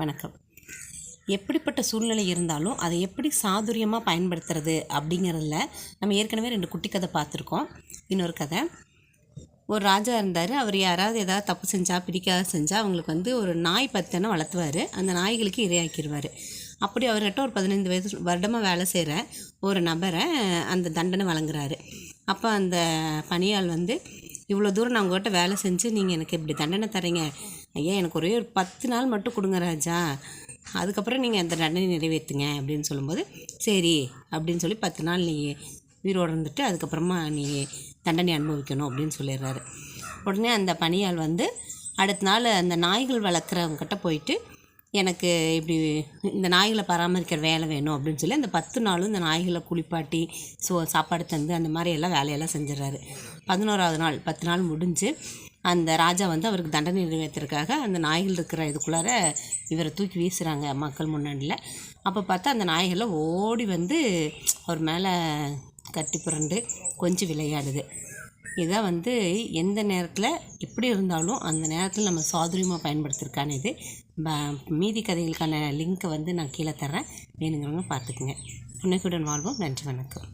வணக்கம். எப்படிப்பட்ட சூழ்நிலை இருந்தாலும் அதை எப்படி சாதுரியமாக பயன்படுத்துறது அப்படிங்கிறதுல நம்ம ஏற்கனவே ரெண்டு குட்டி கதை பார்த்துருக்கோம். இன்னொரு கதை. ஒரு ராஜா இருந்தார். அவர் யாராவது ஏதாவது தப்பு செஞ்சால் பிடிக்காத செஞ்சால் அவங்களுக்கு வந்து ஒரு நாய் பத்தனை வளர்த்துவார் அந்த நாய்களுக்கு இரையாக்கிடுவார் அப்படி அவர்கிட்ட ஒரு பதினைந்து வயது வருடமாக வேலை செய்கிற ஒரு நபரை அந்த தண்டனை வழங்குறாரு. அப்போ அந்த பணியாள் வந்து இவ்வளோ தூரம் நான் உங்கள்கிட்ட வேலை செஞ்சு நீங்கள் எனக்கு இப்படி தண்டனை தரீங்க ஐயா எனக்கு ஒரே ஒரு பத்து நாள் மட்டும் கொடுங்க ராஜா. அதுக்கப்புறம் நீங்கள் அந்த தண்டனை நிறைவேற்றுங்க அப்படின்னு சொல்லும்போது சரி அப்படின்னு சொல்லி பத்து நாள் நீ உயிரோடு இருந்துட்டு அதுக்கப்புறமா நீ தண்டனை அனுபவிக்கணும் அப்படின்னு சொல்லிடுறாரு. உடனே அந்த பணியால் வந்து அடுத்த நாள் அந்த நாய்கள் வளர்க்குறவங்ககிட்ட போயிட்டு எனக்கு இப்படி இந்த நாய்களை பராமரிக்கிற வேலை வேணும் அப்படின்னு சொல்லி அந்த பத்து நாளும் இந்த நாய்களை குளிப்பாட்டி சோ சாப்பாடு தந்து அந்த மாதிரி எல்லாம் வேலையெல்லாம் செஞ்சிடறாரு. பதினோராவது நாள் பத்து நாள் முடிஞ்சு அந்த ராஜா வந்து அவருக்கு தண்டனை நிறைவேற்றுறதுக்காக அந்த நாய்கள் இருக்கிற இதுக்குள்ளார இவரை தூக்கி வீசுகிறாங்க மக்கள் முன்னாடியில். அப்போ பார்த்தா அந்த நாய்கள்லாம் ஓடி வந்து அவர் மேலே கட்டி புரண்டு கொஞ்சம் விளையாடுது. இதான் வந்து எந்த நேரத்தில் எப்படி இருந்தாலும் அந்த நேரத்தில் நம்ம சாதுரியமாக பயன்படுத்திருக்கான இது. ப- மீதி கதைகளுக்கான லிங்க்கை வந்து நான் கீழே தரேன் வேணுங்கிறவங்க பார்த்துக்குங்க. புன்னகையுடன் வாழ்வோம். நன்றி வணக்கம்.